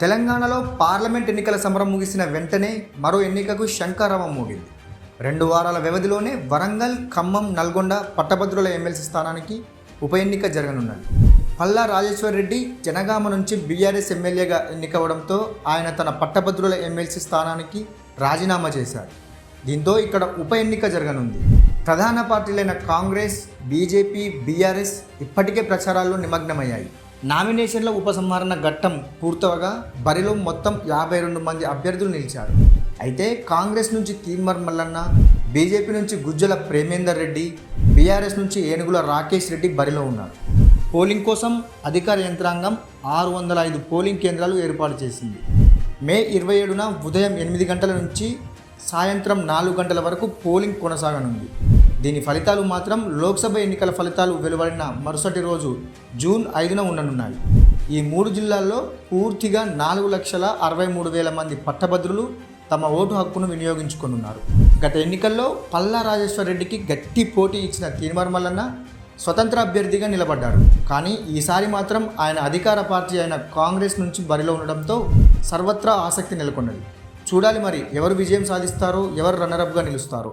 తెలంగాణలో పార్లమెంట్ ఎన్నికల సమరం ముగిసిన వెంటనే మరో ఎన్నికకు శంకారావం మూగింది. రెండు వారాల వ్యవధిలోనే వరంగల్ ఖమ్మం నల్గొండ పట్టభద్రుల ఎమ్మెల్సీ స్థానానికి ఉప ఎన్నిక జరగనున్నది. పల్లా రాజేశ్వర్ రెడ్డి జనగామ నుంచి బీఆర్ఎస్ ఎమ్మెల్యేగా ఎన్నికవడంతో ఆయన తన పట్టభద్రుల ఎమ్మెల్సీ స్థానానికి రాజీనామా చేశారు. దీంతో ఇక్కడ ఉప ఎన్నిక జరగనుంది. ప్రధాన పార్టీలైన కాంగ్రెస్ బీజేపీ బీఆర్ఎస్ ఇప్పటికే ప్రచారాల్లో నిమగ్నమయ్యాయి. నామినేషన్ల ఉపసంహరణ ఘట్టం పూర్తవగా బరిలో మొత్తం యాభై రెండు మంది అభ్యర్థులు నిలిచారు. అయితే కాంగ్రెస్ నుంచి తీన్మర్ మల్లన్న బీజేపీ నుంచి గుజ్జల ప్రేమేందర్ రెడ్డి బీఆర్ఎస్ నుంచి ఏనుగుల రాకేష్ రెడ్డి బరిలో ఉన్నారు. పోలింగ్ కోసం అధికార యంత్రాంగం ఆరు వందల ఐదు పోలింగ్ కేంద్రాలు ఏర్పాటు చేసింది. మే ఇరవై ఏడున ఉదయం ఎనిమిది గంటల నుంచి సాయంత్రం నాలుగు గంటల వరకు పోలింగ్ కొనసాగనుంది. దీని ఫలితాలు మాత్రం లోక్సభ ఎన్నికల ఫలితాలు వెలువడిన మరుసటి రోజు జూన్ ఐదున ఉండనున్నాయి. ఈ మూడు జిల్లాల్లో పూర్తిగా నాలుగు లక్షల అరవై మూడు వేల మంది పట్టభద్రులు తమ ఓటు హక్కును వినియోగించుకున్నారు గత ఎన్నికల్లో పల్లా రాజేశ్వరరెడ్డికి గట్టి పోటీ ఇచ్చిన తీర్మార్ మల్లన్న స్వతంత్ర అభ్యర్థిగా నిలబడ్డారు కానీ ఈసారి మాత్రం ఆయన అధికార పార్టీ అయిన కాంగ్రెస్ నుంచి బరిలో ఉండడంతో సర్వత్రా ఆసక్తి నెలకొన్నది. చూడాలి మరి ఎవరు విజయం సాధిస్తారో ఎవరు రన్నరప్గా నిలుస్తారో.